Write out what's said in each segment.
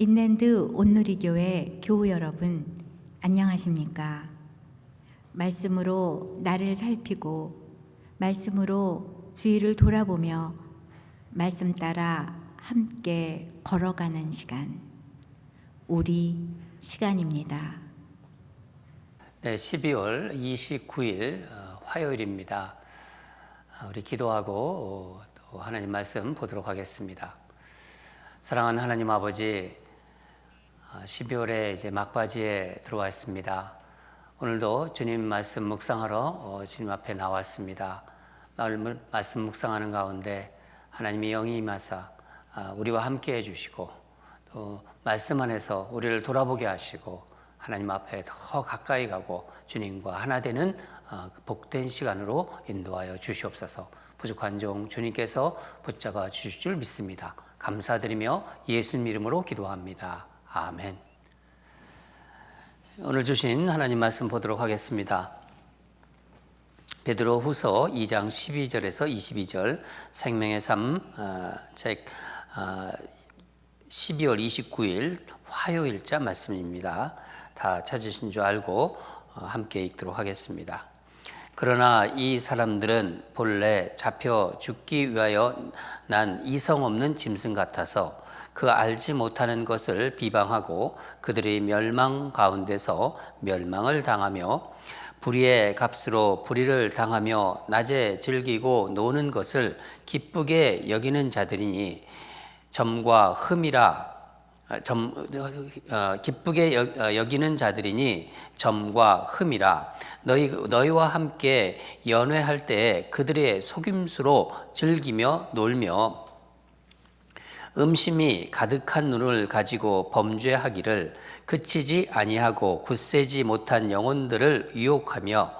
인랜드 온누리교회 교우 여러분, 안녕하십니까? 말씀으로 나를 살피고, 말씀으로 주위를 돌아보며, 말씀 따라 함께 걸어가는 시간, 우리 시간입니다. 네, 12월 29일 어, 화요일입니다. 아, 우리 기도하고 어, 또 하나님 말씀 보도록 하겠습니다. 사랑하는 하나님 아버지, 12월에 이제 막바지에 들어왔습니다. 오늘도 주님 말씀 묵상하러 어, 주님 앞에 나왔습니다. 말씀 묵상하는 가운데 하나님의 영이 임하사 아, 우리와 함께 해주시고 또 말씀 안에서 우리를 돌아보게 하시고 하나님 앞에 더 가까이 가고 주님과 하나 되는 어, 그 복된 시간으로 인도하여 주시옵소서. 부족한 종 주님께서 붙잡아 주실 줄 믿습니다. 감사드리며 예수님 이름으로 기도합니다. 아멘. 오늘 주신 하나님 말씀 보도록 하겠습니다. 베드로 후서 2장 12절에서 22절 생명의 삶책 12월 29일 화요일자 말씀입니다. 다 찾으신 줄 알고 어, 함께 읽도록 하겠습니다. 그러나 이 사람들은 본래 잡혀 죽기 위하여 난 이성 없는 짐승 같아서 그 알지 못하는 것을 비방하고 그들의 멸망 가운데서 멸망을 당하며 불의의 값으로 불의를 당하며 낮에 즐기고 노는 것을 기쁘게 여기는 자들이니 점과 흠이라 점, 어, 기쁘게 여, 여기는 자들이니 점과 흠이라. 너희, 너희와 함께 연회할 때 그들의 속임수로 즐기며 놀며 음심이 가득한 눈을 가지고 범죄하기를 그치지 아니하고 굳세지 못한 영혼들을 유혹하며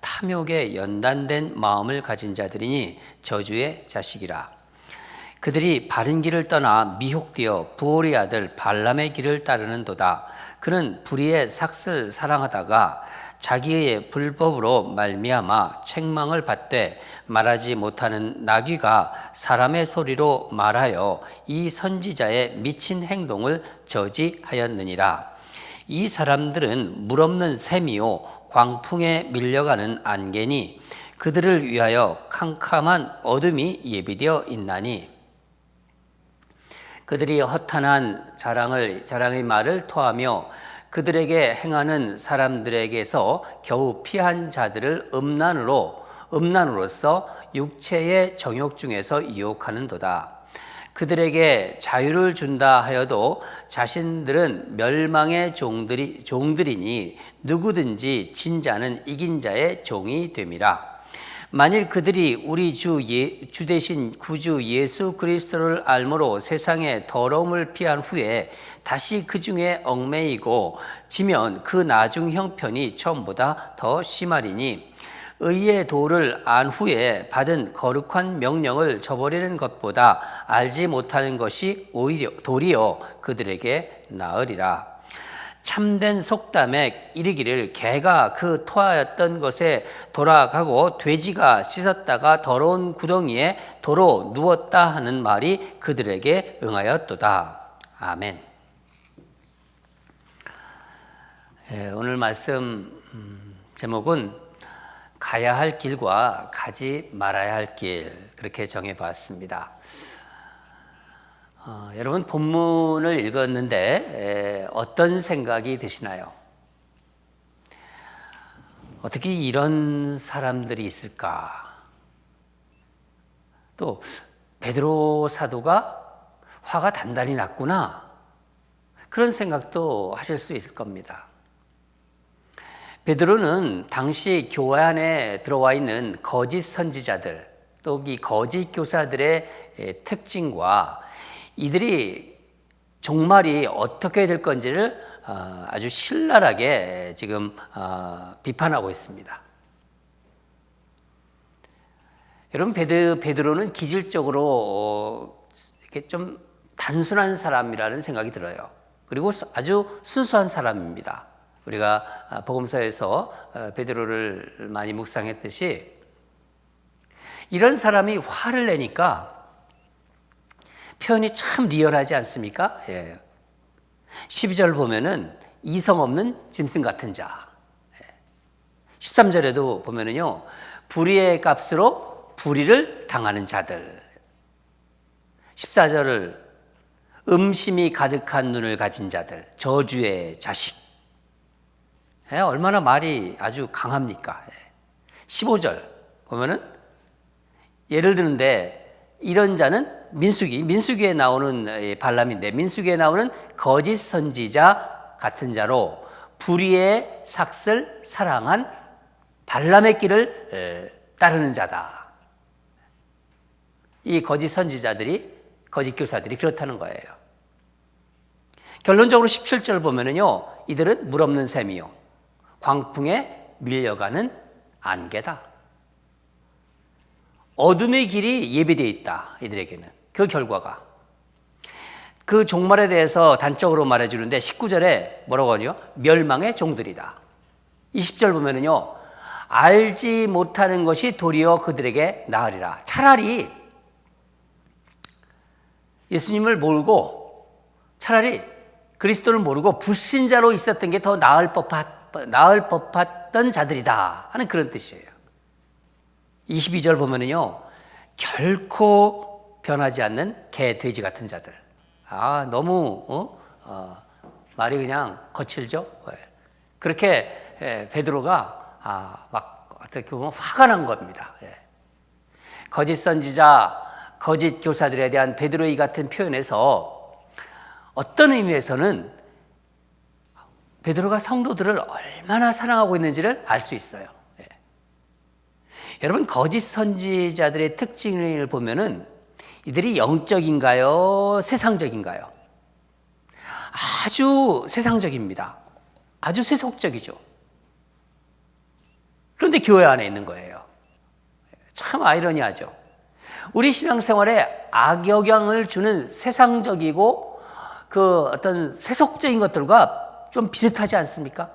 탐욕에 연단된 마음을 가진 자들이니 저주의 자식이라. 그들이 바른 길을 떠나 미혹되어 부올의 아들 발람의 길을 따르는도다. 그는 불의의 삭슬 사랑하다가 자기의 불법으로 말미암아 책망을 받되 말하지 못하는 나귀가 사람의 소리로 말하여 이 선지자의 미친 행동을 저지하였느니라. 이 사람들은 물 없는 샘이요 광풍에 밀려가는 안개니 그들을 위하여 캄캄한 어둠이 예비되어 있나니 그들이 허탄한 자랑을 자랑의 말을 토하며 그들에게 행하는 사람들에게서 겨우 피한 자들을 음란으로 음란으로서 육체의 정욕 중에서 유혹하는도다. 그들에게 자유를 준다 하여도 자신들은 멸망의 종들이 종들이니 누구든지 진자는 이긴 자의 종이 됨이라. 만일 그들이 우리 주, 예, 주 대신 구주 예수 그리스도를 알므로 세상의 더러움을 피한 후에 다시 그 중에 얽매이고 지면 그 나중 형편이 처음보다 더 심하리니 의의 도를 안 후에 받은 거룩한 명령을 저버리는 것보다 알지 못하는 것이 오히려 도리어 그들에게 나으리라. 참된 속담에 이르기를 개가 그 토하였던 것에 돌아가고 돼지가 씻었다가 더러운 구덩이에 도로 누웠다 하는 말이 그들에게 응하였도다. 아멘. 예, 오늘 말씀 음, 제목은 가야 할 길과 가지 말아야 할 길 그렇게 정해봤습니다. 어, 여러분 본문을 읽었는데 에, 어떤 생각이 드시나요? 어떻게 이런 사람들이 있을까? 또 베드로 사도가 화가 단단히 났구나. 그런 생각도 하실 수 있을 겁니다. 베드로는 당시 교회 안에 들어와 있는 거짓 선지자들, 또 이 거짓 교사들의 특징과 이들이 종말이 어떻게 될 건지를 어, 아주 신랄하게 지금 어, 비판하고 있습니다. 여러분 베드 베드로는 기질적으로 어, 이렇게 좀 단순한 사람이라는 생각이 들어요. 그리고 아주 순수한 사람입니다. 우리가 아, 복음서에서 베드로를 많이 묵상했듯이 이런 사람이 화를 내니까 표현이 참 리얼하지 않습니까? 예. 12절 보면은 이성 없는 짐승 같은 자. 13절에도 보면은요, 불의의 값으로 불의를 당하는 자들. 14절을 음심이 가득한 눈을 가진 자들, 저주의 자식. 예, 얼마나 말이 아주 강합니까? 예. 15절 보면은 예를 드는데 이런 자는 민수기, 민수기에 나오는 예, 발람인데 민수기에 나오는 거짓 선지자 같은 자로 불의의 삭슬 사랑한 발람의 길을 에, 따르는 자다. 이 거짓 선지자들이 거짓 교사들이 그렇다는 거예요. 결론적으로 17절 보면은요. 이들은 물 없는 셈이요. 광풍에 밀려가는 안개다. 어둠의 길이 예비되어 있다. 이들에게는. 그 결과가. 그 종말에 대해서 단적으로 말해주는데 19절에 뭐라고 하죠? 멸망의 종들이다. 20절 보면은요. 알지 못하는 것이 도리어 그들에게 나으리라. 차라리 예수님을 모르고 차라리 그리스도를 모르고 불신자로 있었던 게 더 나을 법한, 나을 법했던 자들이다 하는 그런 뜻이에요. 22절 보면은요, 결코 변하지 않는 개, 돼지 같은 자들. 아, 너무, 어? 어, 말이 그냥 거칠죠? 예. 그렇게 예, 베드로가 아, 막 어떻게 보면 화가 난 겁니다. 예. 거짓 선지자, 거짓 교사들에 대한 베드로의 같은 표현에서 어떤 의미에서는 베드로가 성도들을 얼마나 사랑하고 있는지를 알 수 있어요. 예. 여러분 거짓 선지자들의 특징을 보면은 이들이 영적인가요? 세상적인가요? 아주 세상적입니다. 아주 세속적이죠. 그런데 교회 안에 있는 거예요. 참 아이러니하죠. 우리 신앙생활에 악영향을 주는 세상적이고 그 어떤 세속적인 것들과 좀 비슷하지 않습니까?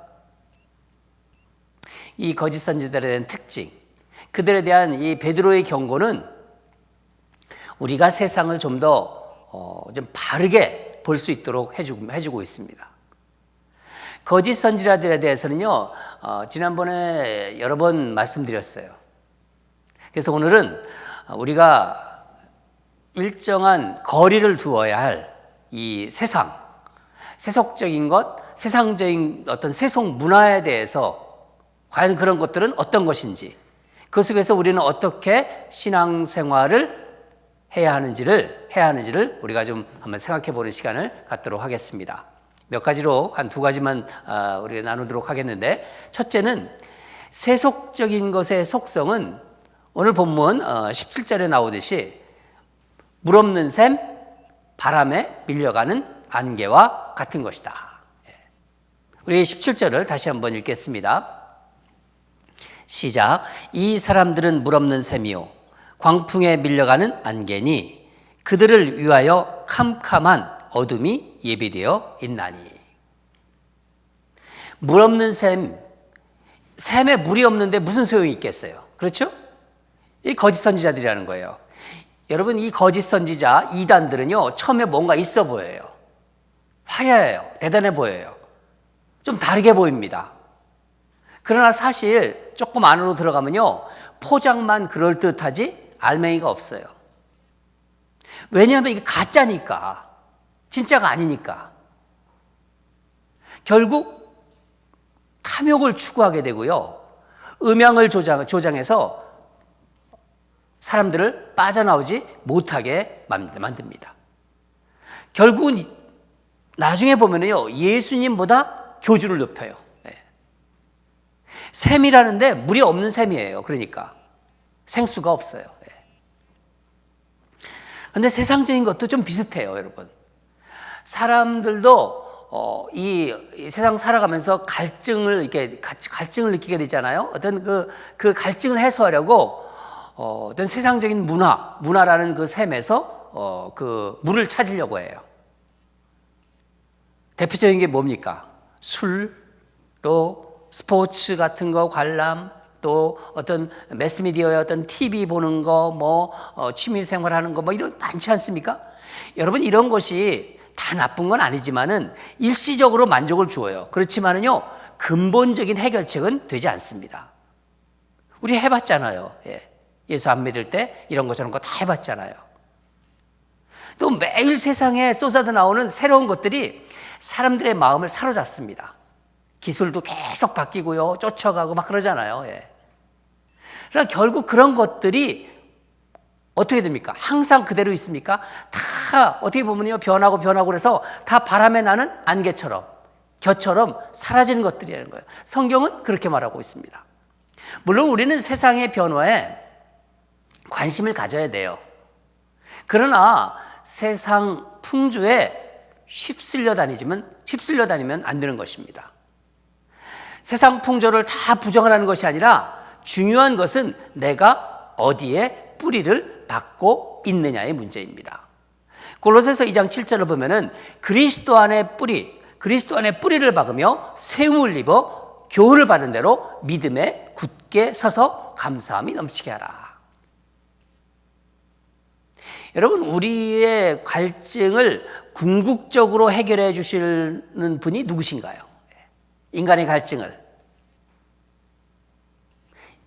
이 거짓 선지자들에 대한 특징, 그들에 대한 이 베드로의 경고는 우리가 세상을 좀더 어, 좀 바르게 볼 수 있도록 해주고, 해주고 있습니다. 거짓 선지자들에 대해서는요, 어, 지난번에 여러 번 말씀드렸어요. 그래서 오늘은 우리가 일정한 거리를 두어야 할 이 세상, 세속적인 것, 세상적인 어떤 세속 문화에 대해서 과연 그런 것들은 어떤 것인지, 그 속에서 우리는 어떻게 신앙생활을 해야 하는지를 해야 하는지를 우리가 좀 한번 생각해 보는 시간을 갖도록 하겠습니다. 몇 가지로 한 두 가지만 아, 우리가 나누도록 하겠는데 첫째는 세속적인 것의 속성은 오늘 본문 17절에 나오듯이 물 없는 샘, 바람에 밀려가는 안개와 같은 것이다. 예. 우리 17절을 다시 한번 읽겠습니다. 시작. 이 사람들은 물 없는 샘이요. 광풍에 밀려가는 안개니 그들을 위하여 캄캄한 어둠이 예비되어 있나니. 물 없는 샘, 샘에 물이 없는데 무슨 소용이 있겠어요? 그렇죠? 이 거짓 선지자들이라는 거예요. 여러분, 이 거짓 선지자 이단들은요, 처음에 뭔가 있어 보여요. 화려해요. 대단해 보여요. 좀 다르게 보입니다. 그러나 사실 조금 안으로 들어가면요, 포장만 그럴듯하지 알맹이가 없어요. 왜냐하면 이게 가짜니까. 진짜가 아니니까. 결국 탐욕을 추구하게 되고요. 음양을 조장, 조장해서 사람들을 빠져나오지 못하게 만듭니다. 결국은 나중에 보면요. 예수님보다 교주를 높여요. 네. 샘이라는데 물이 없는 샘이에요. 그러니까. 생수가 없어요. 그런데 세상적인 것도 좀 비슷해요, 여러분. 사람들도 어, 이, 이 세상 살아가면서 갈증을 이렇게 갈증을 느끼게 되잖아요. 어떤 그, 그 갈증을 해소하려고 어, 어떤 세상적인 문화, 문화라는 그 샘에서 어, 그 물을 찾으려고 해요. 대표적인 게 뭡니까? 술, 또 스포츠 같은 거 관람, 또 어떤 매스미디어의 어떤 TV 보는 거, 뭐 어, 취미 생활 하는 거, 뭐 이런 많지 않습니까? 여러분 이런 것이 다 나쁜 건 아니지만은 일시적으로 만족을 주어요. 그렇지만은요, 근본적인 해결책은 되지 않습니다. 우리 해봤잖아요. 예. 예수 안 믿을 때 이런 거 저런 거 다 해봤잖아요. 또 매일 세상에 쏟아져 나오는 새로운 것들이 사람들의 마음을 사로잡습니다. 기술도 계속 바뀌고요. 쫓아가고 막 그러잖아요. 예. 그러나 결국 그런 것들이 어떻게 됩니까? 항상 그대로 있습니까? 다 어떻게 보면요. 변하고 변하고 그래서 다 바람에 나는 안개처럼, 겨처럼 사라지는 것들이라는 거예요. 성경은 그렇게 말하고 있습니다. 물론 우리는 세상의 변화에 관심을 가져야 돼요. 그러나 세상 풍조에 휩쓸려 다니지만 휩쓸려 다니면 안 되는 것입니다. 세상 풍조를 다 부정하라는 것이 아니라 중요한 것은 내가 어디에 뿌리를 받고 있느냐의 문제입니다. 골로새서 2장 7절을 보면은 그리스도 안에 뿌리, 그리스도 안에 뿌리를 박으며 세움을 입어 교훈을 받은 대로 믿음에 굳게 서서 감사함이 넘치게 하라. 여러분 우리의 갈증을 궁극적으로 해결해 주시는 분이 누구신가요? 인간의 갈증을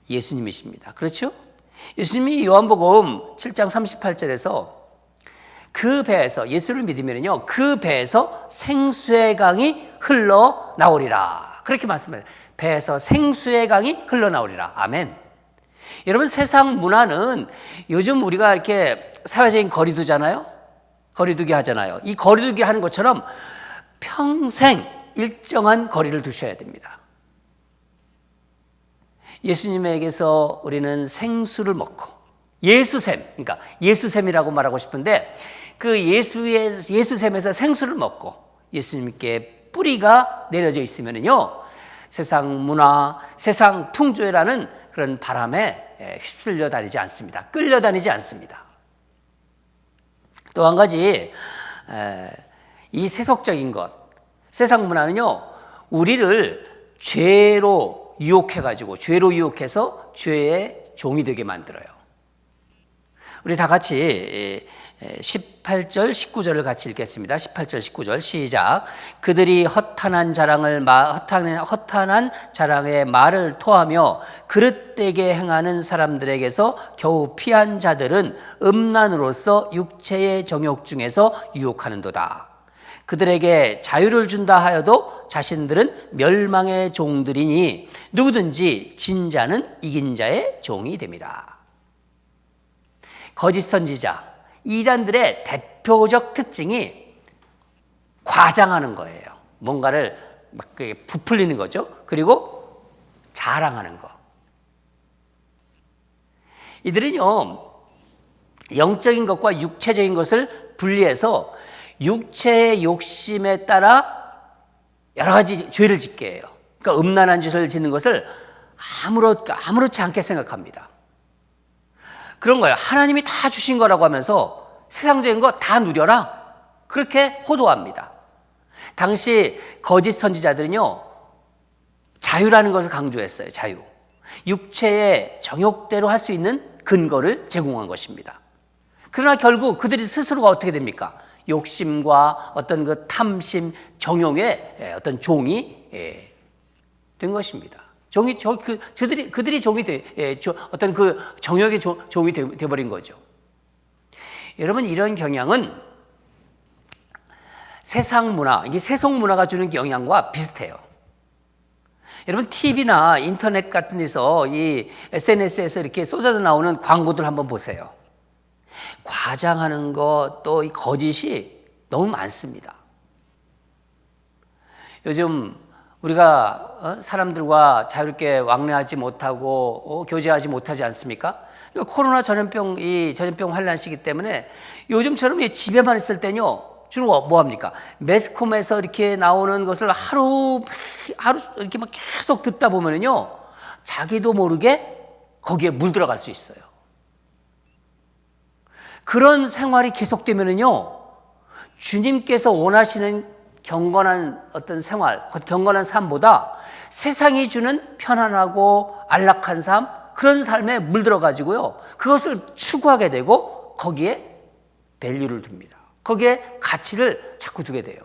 예수님이십니다. 그렇죠? 예수님이 요한복음 7장 38절에서 그 배에서 예수를 믿으면요 그 배에서 생수의 강이 흘러 나오리라 그렇게 말씀해요. 배에서 생수의 강이 흘러 나오리라. 아멘. 여러분 세상 문화는 요즘 우리가 이렇게 사회적인 거리두잖아요. 거리두기 하잖아요. 이 거리두기 하는 것처럼 평생 일정한 거리를 두셔야 됩니다. 예수님에게서 우리는 생수를 먹고 예수샘, 그러니까 예수샘이라고 말하고 싶은데 그 예수의 예수샘에서 생수를 먹고 예수님께 뿌리가 내려져 있으면요 세상 문화, 세상 풍조라는 그런 바람에 휩쓸려 다니지 않습니다. 끌려 다니지 않습니다. 또 한 가지 이 세속적인 것, 세상 문화는요 우리를 죄로 유혹해 가지고 죄로 유혹해서 죄의 종이 되게 만들어요. 우리 다 같이 18절, 19절을 같이 읽겠습니다. 18절, 19절 시작. 그들이 허탄한 자랑을 허탄한, 허탄한 자랑의 말을 토하며 그릇되게 행하는 사람들에게서 겨우 피한 자들은 음란으로서 육체의 정욕 중에서 유혹하는도다. 그들에게 자유를 준다 하여도 자신들은 멸망의 종들이니 누구든지 진자는 이긴 자의 종이 됩니다. 거짓 선지자, 이단들의 대표적 특징이 과장하는 거예요. 뭔가를 막 부풀리는 거죠. 그리고 자랑하는 거. 이들은요, 영적인 것과 육체적인 것을 분리해서 육체의 욕심에 따라 여러 가지 죄를 짓게 해요. 그러니까 음란한 짓을 짓는 것을 아무렇, 아무렇지 않게 생각합니다. 그런 거예요. 하나님이 다 주신 거라고 하면서 세상적인 거 다 누려라. 그렇게 호도합니다. 당시 거짓 선지자들은요, 자유라는 것을 강조했어요. 자유. 육체의 정욕대로 할 수 있는 근거를 제공한 것입니다. 그러나 결국 그들이 스스로가 어떻게 됩니까? 욕심과 어떤 그 탐심, 정욕의 어떤 종이 된 것입니다. 종이 그 그들이 그들이 종이 돼 예, 어떤 그 정욕의 조, 종이 돼, 돼 버린 거죠. 여러분 이런 경향은 세상 문화, 이게 세속 문화가 주는 영향과 비슷해요. 여러분 TV나 인터넷 같은 데서 이 SNS에서 이렇게 쏟아져 나오는 광고들 한번 보세요. 과장하는 것 또 이 거짓이 너무 많습니다. 요즘 우리가 어, 사람들과 자유롭게 왕래하지 못하고 어, 교제하지 못하지 않습니까? 코로나 전염병 이 전염병 환란 시기 때문에 요즘처럼 집에만 있을 때요 주로 뭐 합니까? 매스컴에서 이렇게 나오는 것을 하루 하루 이렇게 막 계속 듣다 보면은요 자기도 모르게 거기에 물들어갈 수 있어요. 그런 생활이 계속되면은요 주님께서 원하시는 경건한 어떤 생활, 경건한 삶보다 세상이 주는 편안하고 안락한 삶, 그런 삶에 물들어 가지고요. 그것을 추구하게 되고 거기에 밸류를 둡니다. 거기에 가치를 자꾸 두게 돼요.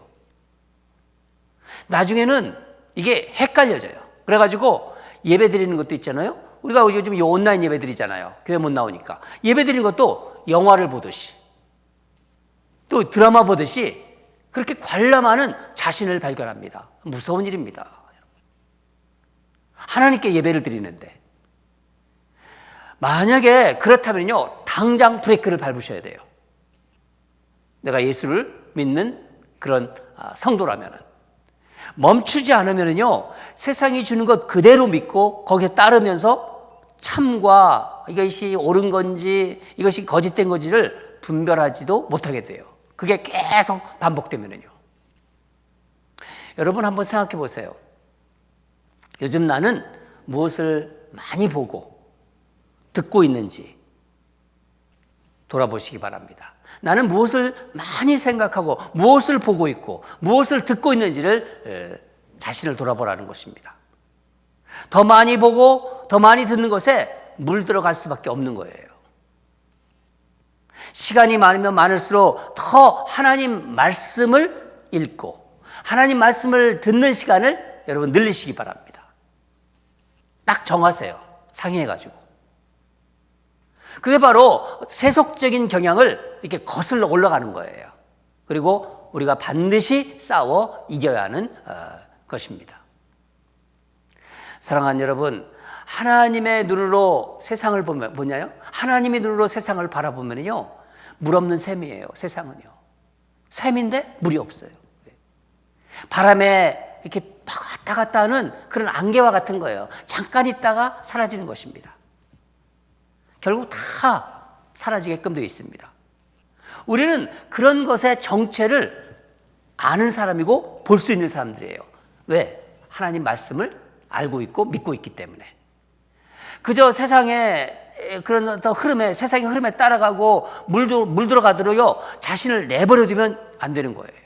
나중에는 이게 헷갈려져요. 그래가지고 예배 드리는 것도 있잖아요. 우리가 요즘 이 온라인 예배 드리잖아요. 교회 못 나오니까. 예배 드리는 것도 영화를 보듯이 또 드라마 보듯이 그렇게 관람하는 자신을 발견합니다. 무서운 일입니다. 하나님께 예배를 드리는데 만약에 그렇다면요 당장 브레이크를 밟으셔야 돼요. 내가 예수를 믿는 그런 아, 성도라면은 멈추지 않으면은요 세상이 주는 것 그대로 믿고 거기에 따르면서 참과 이것이 옳은 건지 이것이 거짓된 건지를 분별하지도 못하게 돼요. 그게 계속 반복되면은요. 여러분 한번 생각해 보세요. 요즘 나는 무엇을 많이 보고 듣고 있는지 돌아보시기 바랍니다. 나는 무엇을 많이 생각하고 무엇을 보고 있고 무엇을 듣고 있는지를 에, 자신을 돌아보라는 것입니다. 더 많이 보고 더 많이 듣는 것에 물들어갈 수밖에 없는 거예요. 시간이 많으면 많을수록 더 하나님 말씀을 읽고 하나님 말씀을 듣는 시간을 여러분 늘리시기 바랍니다. 딱 정하세요. 상의해가지고. 그게 바로 세속적인 경향을 이렇게 거슬러 올라가는 거예요. 그리고 우리가 반드시 싸워 이겨야 하는 어, 것입니다. 사랑하는 여러분, 하나님의 눈으로 세상을 보면 뭐냐요? 하나님의 눈으로 세상을 바라보면요, 물 없는 샘이에요. 세상은요, 샘인데 물이 없어요. 바람에 이렇게 막 왔다 갔다 하는 그런 안개와 같은 거예요. 잠깐 있다가 사라지는 것입니다. 결국 다 사라지게끔 되어 있습니다. 우리는 그런 것의 정체를 아는 사람이고 볼 수 있는 사람들이에요. 왜? 하나님 말씀을 알고 있고 믿고 있기 때문에. 그저 세상의 그런 어떤 흐름에, 세상의 흐름에 따라가고 물들어가도록요, 자신을 내버려 두면 안 되는 거예요.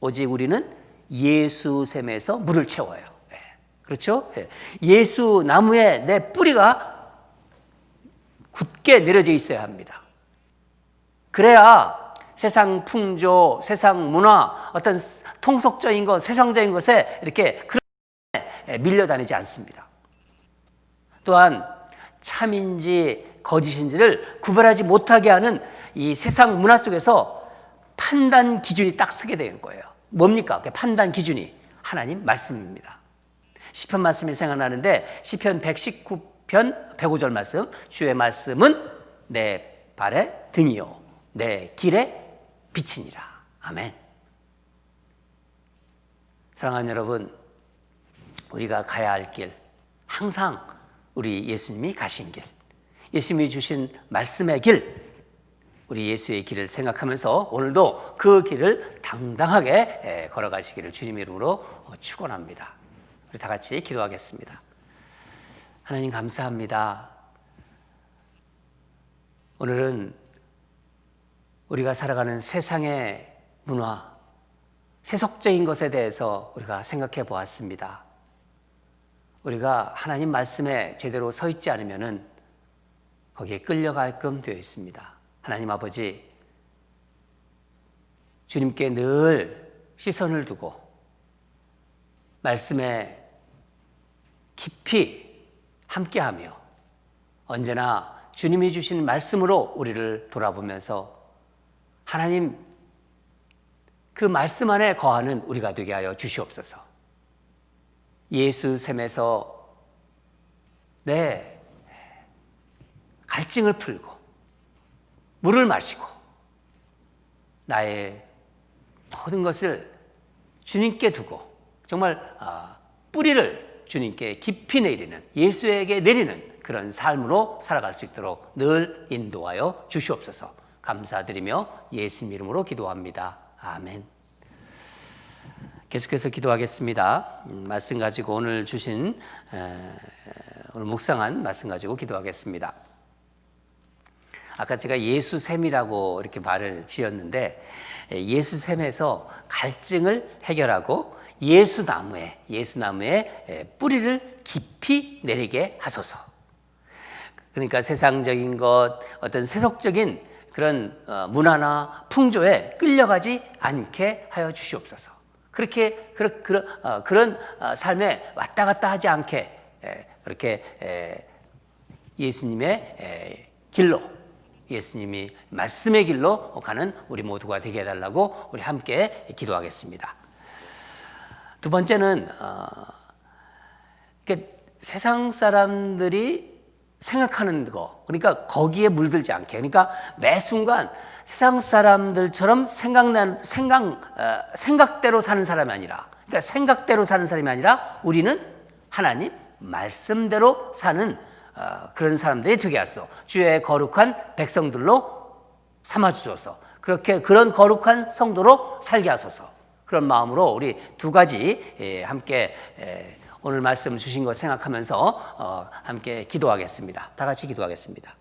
오직 우리는 예수 샘에서 물을 채워요. 예. 그렇죠? 예. 예수 나무에 내 뿌리가 굳게 내려져 있어야 합니다. 그래야 세상 풍조, 세상 문화, 어떤 통속적인 것, 세상적인 것에 이렇게 밀려다니지 않습니다. 또한 참인지 거짓인지를 구별하지 못하게 하는 이 세상 문화 속에서 판단 기준이 딱 서게 되는 거예요. 뭡니까? 그 판단 기준이 하나님 말씀입니다. 시편 말씀이 생각나는데 시편 119편 105절 말씀 주의 말씀은 내 발의 등이요 내 길의 빛이니라. 아멘. 사랑하는 여러분, 우리가 가야 할 길, 항상 우리 예수님이 가신 길, 예수님이 주신 말씀의 길, 우리 예수의 길을 생각하면서 오늘도 그 길을 당당하게 걸어가시기를 주님 이름으로 축원합니다. 우리 다 같이 기도하겠습니다. 하나님 감사합니다. 오늘은 우리가 살아가는 세상의 문화, 세속적인 것에 대해서 우리가 생각해 보았습니다. 우리가 하나님 말씀에 제대로 서 있지 않으면은 거기에 끌려갈끔 되어 있습니다. 하나님 아버지, 주님께 늘 시선을 두고 말씀에 깊이 함께하며 언제나 주님이 주신 말씀으로 우리를 돌아보면서 하나님 그 말씀 안에 거하는 우리가 되게 하여 주시옵소서. 예수 샘에서 내 갈증을 풀고 물을 마시고 나의 모든 것을 주님께 두고 정말 아, 뿌리를 주님께 깊이 내리는 예수에게 내리는 그런 삶으로 살아갈 수 있도록 늘 인도하여 주시옵소서. 감사드리며 예수님 이름으로 기도합니다. 아멘. 계속해서 기도하겠습니다. 음, 말씀 가지고 오늘 주신 오늘 묵상한 말씀 가지고 기도하겠습니다. 아까 제가 예수샘이라고 이렇게 말을 지었는데 예수샘에서 갈증을 해결하고 예수나무에 예수나무에 뿌리를 깊이 내리게 하소서. 그러니까 세상적인 것, 어떤 세속적인 그런 어, 문화나 풍조에 끌려가지 않게 하여 주시옵소서. 그렇게 그런 그런 어, 그런 어, 삶에 왔다 갔다 하지 않게 에, 그렇게 에, 예수님의 에, 길로 예수님이 말씀의 길로 가는 우리 모두가 되게 해달라고 우리 함께 기도하겠습니다. 두 번째는 어, 세상 사람들이 생각하는 거, 그러니까 거기에 물들지 않게, 그러니까 매 순간 세상 사람들처럼 생각난 생각 어, 생각대로 사는 사람이 아니라, 그러니까 생각대로 사는 사람이 아니라 우리는 하나님 말씀대로 사는 어, 그런 사람들이 되게 하소. 주의 거룩한 백성들로 삼아 주소서. 그렇게 그런 거룩한 성도로 살게 하소서. 그런 마음으로 우리 두 가지 예, 함께 예, 오늘 말씀 주신 것 생각하면서 어, 함께 기도하겠습니다. 다 같이 기도하겠습니다.